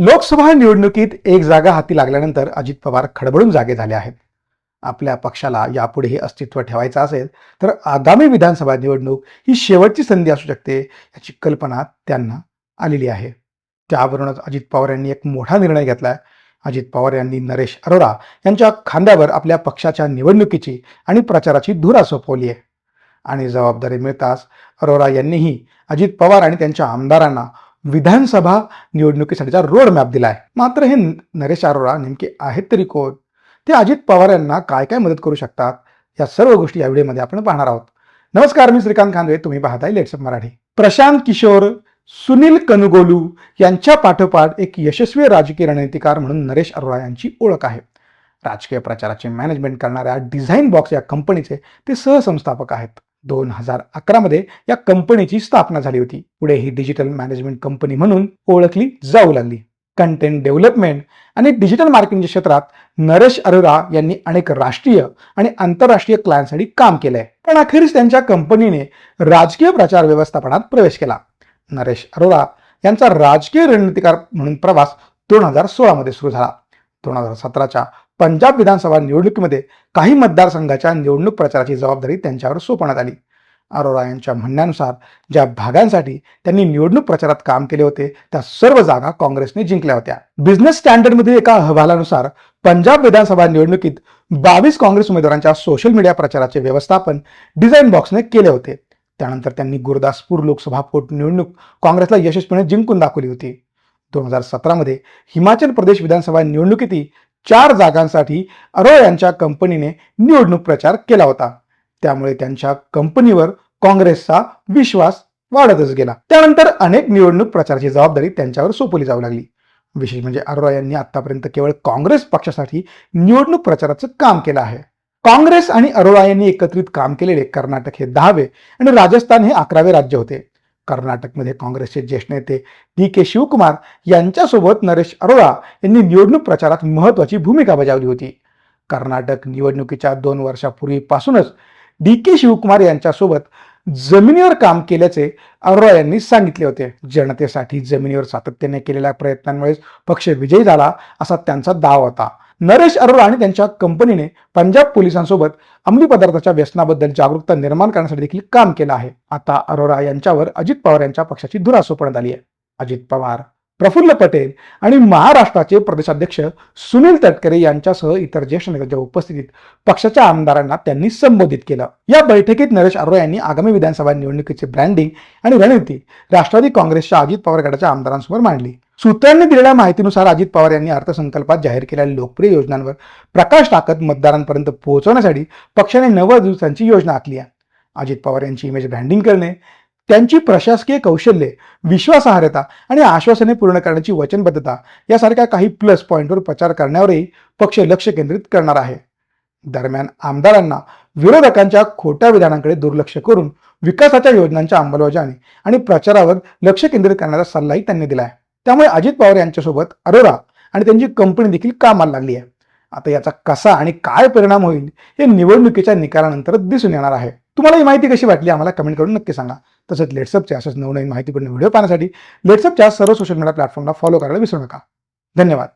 लोकसभा निवडणुकीत एक जागा हाती लागल्यानंतर अजित पवार खडबडून जागे झाले आहेत. आपल्या पक्षाला यापुढेही अस्तित्व ठेवायचं असेल तर आगामी विधानसभा निवडणूक ही शेवटची संधी असू शकते याची कल्पना त्यांना आलेली आहे. त्यावरूनच अजित पवार यांनी एक मोठा निर्णय घेतलाय. अजित पवार यांनी नरेश अरोरा यांच्या खांद्यावर आपल्या पक्षाच्या निवडणुकीची आणि प्रचाराची धुरा सोपवली आहे. आणि जबाबदारी मिळताच अरोरा यांनीही अजित पवार आणि त्यांच्या आमदारांना विधानसभा निवडणुकीसाठीचा रोड मॅप आहे मात्र हे नरेश अरोरा नेमके आहेत तरी कोण? ते अजित पवार यांना काय काय मदत करू शकतात? या सर्व गोष्टी या व्हिडिओमध्ये आपण पाहणार आहोत. नमस्कार मी श्रीकांत खांदवे तुम्ही पाहताय लेट्सअप मराठी. प्रशांत किशोर सुनील कनुगोलू यांच्या पाठोपाठ एक यशस्वी राजकीय रणनीतिकार म्हणून नरेश अरोरा यांची ओळख आहे. राजकीय प्रचाराचे मॅनेजमेंट करणाऱ्या डिझाईन बॉक्स या कंपनीचे ते सहसंस्थापक आहेत. दोन हजार अकरामध्ये या कंपनीची स्थापना झाली होती. पुढे ही डिजिटल मॅनेजमेंट कंपनी म्हणून ओळखली जाऊ लागली. कंटेंट डेव्हलपमेंट आणि डिजिटल मार्केटिंगच्या क्षेत्रात नरेश अरोरा यांनी अनेक राष्ट्रीय आणि आंतरराष्ट्रीय क्लायंटसाठी काम केलंय. पण अखेरीस त्यांच्या कंपनीने राजकीय प्रचार व्यवस्थापनात प्रवेश केला. नरेश अरोरा यांचा राजकीय रणनीतिकार म्हणून प्रवास दोन हजार सोळामध्ये सुरू झाला. दोन हजार सतराच्या पंजाब विधानसभा निवडणुकीमध्ये काही मतदारसंघाच्या निवडणूक प्रचाराची जबाबदारी त्यांच्यावर सोपवण्यात आली. अरोरा यांच्या म्हणण्यानुसार ज्या भागांसाठी त्यांनी निवडणूक प्रचारात काम केले होते त्या सर्व जागा काँग्रेसने जिंकल्या होत्या. बिझनेस स्टँडर्डमधील एका अहवालानुसार पंजाब विधानसभा निवडणुकीत बावीस काँग्रेस उमेदवारांच्या सोशल मीडिया प्रचाराचे व्यवस्थापन डिझाईन बॉक्सने केले होते. त्यानंतर त्यांनी गुरदासपूर लोकसभा पोटनिवडणूक काँग्रेसला यशस्वीपणे जिंकून दाखवली होती. दोन हजार सतरामध्ये हिमाचल प्रदेश विधानसभा निवडणुकीतही चार जागांसाठी अरोळ यांच्या कंपनीने निवडणूक प्रचार केला होता. त्यामुळे त्यांच्या कंपनीवर काँग्रेसचा विश्वास वाढतच गेला. त्यानंतर अनेक निवडणूक प्रचाराची जबाबदारी त्यांच्यावर सोपवली जाऊ लागली. विशेष म्हणजे अरोरा यांनी आतापर्यंत केवळ काँग्रेस पक्षासाठी निवडणूक प्रचाराचं काम केलं आहे. काँग्रेस आणि अरोरा यांनी एकत्रित काम केलेले कर्नाटक हे दहावे आणि राजस्थान हे अकरावे राज्य होते. कर्नाटकमध्ये काँग्रेसचे ज्येष्ठ नेते डी के शिवकुमार यांच्यासोबत नरेश अरोरा यांनी निवडणूक प्रचारात महत्वाची भूमिका बजावली होती. कर्नाटक निवडणुकीच्या दोन वर्षापूर्वीपासूनच डी के शिवकुमार यांच्यासोबत जमिनीवर काम केल्याचे अरोरा यांनी सांगितले होते. जनतेसाठी जमिनीवर सातत्याने केलेल्या प्रयत्नांमुळेच पक्ष विजयी झाला असा त्यांचा दावा होता. नरेश अरोरा आणि त्यांच्या कंपनीने पंजाब पोलिसांसोबत अंमली पदार्थाच्या व्यसनाबद्दल जागरूकता निर्माण करण्यासाठी देखील काम केलं आहे. आता अरोरा यांच्यावर अजित पवार यांच्या पक्षाची धुरा सोपवण्यात आली आहे. अजित पवार. प्रफुल्ल पटेल आणि महाराष्ट्राचे प्रदेशाध्यक्ष सुनील तटकरे यांच्यासह इतर ज्येष्ठ नेत्यांच्या उपस्थितीत पक्षाच्या आमदारांना त्यांनी संबोधित केलं. या बैठकीत नरेश अरोरा यांनी आगामी विधानसभा निवडणुकीचे ब्रँडिंग आणि रणनीती राष्ट्रवादी काँग्रेसच्या अजित पवार गटाच्या आमदारांसमोर मांडली. सूत्रांनी दिलेल्या माहितीनुसार अजित पवार यांनी अर्थसंकल्पात जाहीर केलेल्या लोकप्रिय योजनांवर प्रकाश टाकत मतदारांपर्यंत पोहोचवण्यासाठी पक्षाने नव्वद दिवसांची योजना आखली आहे. अजित पवार यांची इमेज ब्रँडिंग करणे त्यांची प्रशासकीय कौशल्ये विश्वासार्हता आणि आश्वासने पूर्ण करण्याची वचनबद्धता यासारख्या काही प्लस पॉईंटवर प्रचार करण्यावरही पक्ष लक्ष केंद्रित करणार आहे. दरम्यान आमदारांना विरोधकांच्या खोट्या विधानांकडे दुर्लक्ष करून विकासाच्या योजनांच्या अंमलबजावणी आणि प्रचारावर लक्ष केंद्रित करण्याचा सल्लाही त्यांनी दिला आहे त्यामुळे अजित पवार यांच्यासोबत अरोरा आणि त्यांची कंपनी देखील कामाला लागली आहे. आता याचा कसा आणि काय परिणाम होईल हे निवडणुकीच्या निकालानंतर दिसून येणार आहे. तुम्हाला ही माहिती कशी वाटली? आम्हाला कमेंट करून नक्की सांगा. तसंच लेट्सअपचे असंच नवनवीन माहितीपूर्ण व्हिडिओ पाहण्यासाठी लेट्सअपच्या सर्व सोशल मीडिया प्लॅटफॉर्मला फॉलो करायला विसरू नका. धन्यवाद.